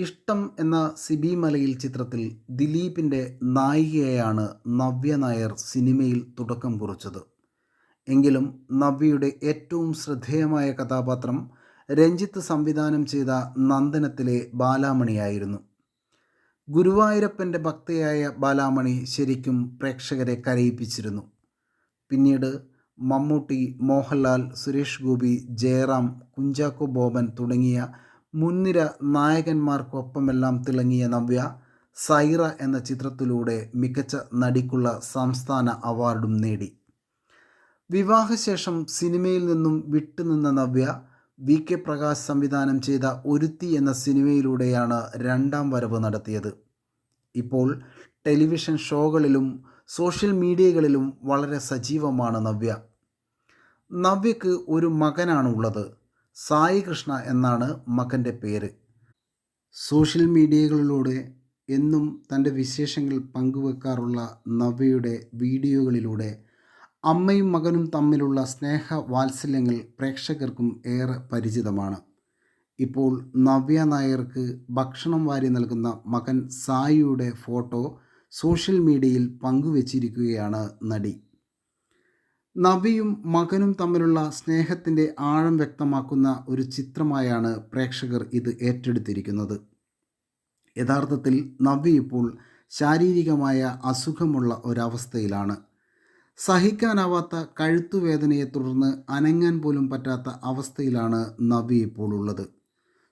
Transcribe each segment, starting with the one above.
ഇഷ്ടം എന്ന സിബി മലയിൽ ചിത്രത്തിൽ ദിലീപിന്റെ നായികയായാണ് നവ്യ നായർ സിനിമയിൽ തുടക്കം കുറിച്ചത്. എങ്കിലും നവ്യയുടെ ഏറ്റവും ശ്രദ്ധേയമായ കഥാപാത്രം രഞ്ജിത്ത് സംവിധാനം ചെയ്ത നന്ദനത്തിലെ ബാലാമണിയായിരുന്നു. ഗുരുവായൂരപ്പന്റെ ഭക്തയായ ബാലാമണി ശരിക്കും പ്രേക്ഷകരെ കരയിപ്പിച്ചിരുന്നു. പിന്നീട് മമ്മൂട്ടി മോഹൻലാൽ സുരേഷ് ഗോപി ജയറാം കുഞ്ചാക്കോ ബോബൻ തുടങ്ങിയ മുൻനിര നായകന്മാർക്കൊപ്പമെല്ലാം തിളങ്ങിയ നവ്യ സൈറ എന്ന ചിത്രത്തിലൂടെ മികച്ച നടിക്കുള്ള സംസ്ഥാന അവാർഡും നേടി. വിവാഹശേഷം സിനിമയിൽ നിന്നും വിട്ടുനിന്ന നവ്യ വി. കെ. പ്രകാശ് സംവിധാനം ചെയ്ത ഒരുത്തി എന്ന സിനിമയിലൂടെയാണ് രണ്ടാം വരവ് നടത്തിയത്. ഇപ്പോൾ ടെലിവിഷൻ ഷോകളിലും സോഷ്യൽ മീഡിയകളിലും വളരെ സജീവമാണ് നവ്യ. നവ്യക്ക് ഒരു മകനാണ് ഉള്ളത് സായി കൃഷ്ണ എന്നാണ് മകന്റെ പേര്. സോഷ്യൽ മീഡിയകളിലൂടെ എന്നും തന്റെ വിശേഷങ്ങൾ പങ്കുവെക്കാറുള്ള നവ്യയുടെ വീഡിയോകളിലൂടെ അമ്മയും മകനും തമ്മിലുള്ള സ്നേഹ വാത്സല്യങ്ങൾ പ്രേക്ഷകർക്കും ഏറെ പരിചിതമാണ്. ഇപ്പോൾ നവ്യ നായർക്ക് ഭക്ഷണം വാരി നൽകുന്ന മകൻ സായിയുടെ ഫോട്ടോ സോഷ്യൽ മീഡിയയിൽ പങ്കുവച്ചിരിക്കുകയാണ് നടി. നവിയും മകനും തമ്മിലുള്ള സ്നേഹത്തിന്റെ ആഴം വ്യക്തമാക്കുന്ന ഒരു ചിത്രമായാണ് പ്രേക്ഷകർ ഇത് ഏറ്റെടുത്തിരിക്കുന്നത്. യഥാർത്ഥത്തിൽ നബി ഇപ്പോൾ ശാരീരികമായ അസുഖമുള്ള ഒരവസ്ഥയിലാണ്. സഹിക്കാനാവാത്ത കഴുത്തുവേദനയെ തുടർന്ന് അനങ്ങാൻ പോലും പറ്റാത്ത അവസ്ഥയിലാണ് നബി ഇപ്പോൾ ഉള്ളത്.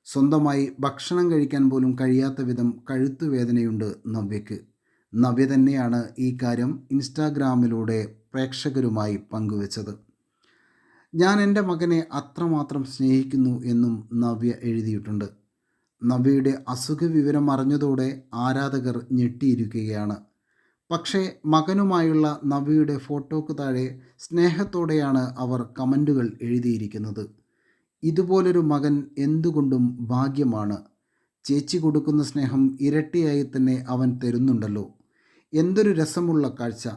സ്വന്തമായി ഭക്ഷണം കഴിക്കാൻ പോലും കഴിയാത്ത വിധം കഴുത്തുവേദനയുണ്ട് നവ്യക്ക്. നവ്യ തന്നെയാണ് ഈ കാര്യം ഇൻസ്റ്റാഗ്രാമിലൂടെ പ്രേക്ഷകരുമായി പങ്കുവച്ചത്. ഞാൻ എന്റെ മകനെ അത്രമാത്രം സ്നേഹിക്കുന്നു എന്നും നവ്യ എഴുതിയിട്ടുണ്ട്. നവ്യയുടെ അസുഖ വിവരം അറിഞ്ഞതോടെ ആരാധകർ ഞെട്ടിയിരിക്കുകയാണ്. പക്ഷേ മകനുമായുള്ള നവ്യയുടെ ഫോട്ടോക്ക് താഴെ സ്നേഹത്തോടെയാണ് അവർ കമന്റുകൾ എഴുതിയിരിക്കുന്നത്. ഇതുപോലൊരു മകൻ എന്തുകൊണ്ടും ഭാഗ്യമാണ്. ചേച്ചി കൊടുക്കുന്ന സ്നേഹം ഇരട്ടിയായി തന്നെ അവൻ തരുന്നുണ്ടല്ലോ. എന്തൊരു രസമുള്ള കാഴ്ച.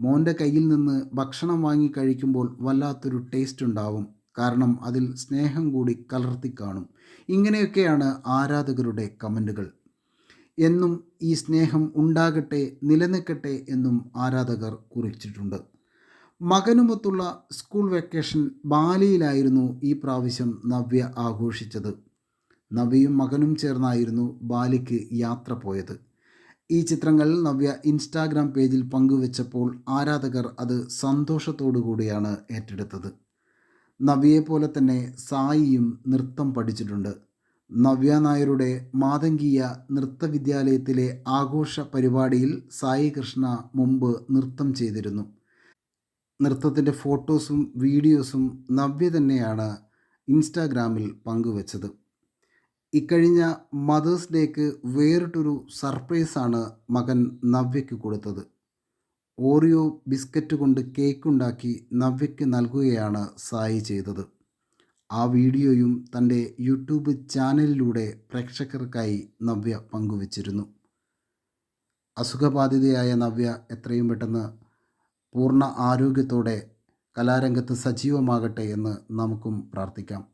മോന്റെ കയ്യിൽ നിന്ന് ഭക്ഷണം വാങ്ങി കഴിക്കുമ്പോൾ വല്ലാത്തൊരു ടേസ്റ്റ് ഉണ്ടാവും. കാരണം അതിൽ സ്നേഹം കൂടി കലർത്തി കാണും. ഇങ്ങനെയൊക്കെയാണ് ആരാധകരുടെ കമന്റുകൾ. എന്നും ഈ സ്നേഹം ഉണ്ടാകട്ടെ നിലനിൽക്കട്ടെ എന്നും ആരാധകർ കുറിച്ചിട്ടുണ്ട്. മകനുമൊത്തുള്ള സ്കൂൾ വെക്കേഷൻ ബാലിയിലായിരുന്നു ഈ പ്രാവശ്യം നവ്യ ആഘോഷിച്ചത്. നവ്യയും മകനും ചേർന്നായിരുന്നു ബാലിക്ക് യാത്ര പോയത്. ഈ ചിത്രങ്ങൾ നവ്യ ഇൻസ്റ്റാഗ്രാം പേജിൽ പങ്കുവച്ചപ്പോൾ ആരാധകർ അത് സന്തോഷത്തോടു കൂടിയാണ് ഏറ്റെടുത്തത് നവ്യയെപ്പോലെ തന്നെ സായിയും നൃത്തം പഠിച്ചിട്ടുണ്ട്. നവ്യ നായരുടെ മാതങ്കീയ നൃത്തവിദ്യാലയത്തിലെ ആഘോഷ പരിപാടിയിൽ സായി കൃഷ്ണ മുമ്പ് നൃത്തം ചെയ്തിരുന്നു. നൃത്തത്തിന്റെ ഫോട്ടോസും വീഡിയോസും നവ്യ തന്നെയാണ് ഇൻസ്റ്റാഗ്രാമിൽ പങ്കുവച്ചത്. ഇക്കഴിഞ്ഞ മദേഴ്സ് ഡേക്ക് വേറിട്ടൊരു സർപ്രൈസാണ് മകൻ നവ്യയ്ക്ക് കൊടുത്തത്. ഓറിയോ ബിസ്ക്കറ്റ് കൊണ്ട് കേക്ക് ഉണ്ടാക്കി നവ്യയ്ക്ക് നൽകുകയാണ് സായി ചെയ്തത്. ആ വീഡിയോയും തന്റെ യൂട്യൂബ് ചാനലിലൂടെ പ്രേക്ഷകർക്കായി നവ്യ പങ്കുവച്ചിരുന്നു. അസുഖബാധിതയായ നവ്യ എത്രയും പെട്ടെന്ന് പൂർണ ആരോഗ്യത്തോടെ കലാരംഗത്ത് സജീവമാകട്ടെ എന്ന് നമുക്കും പ്രാർത്ഥിക്കാം.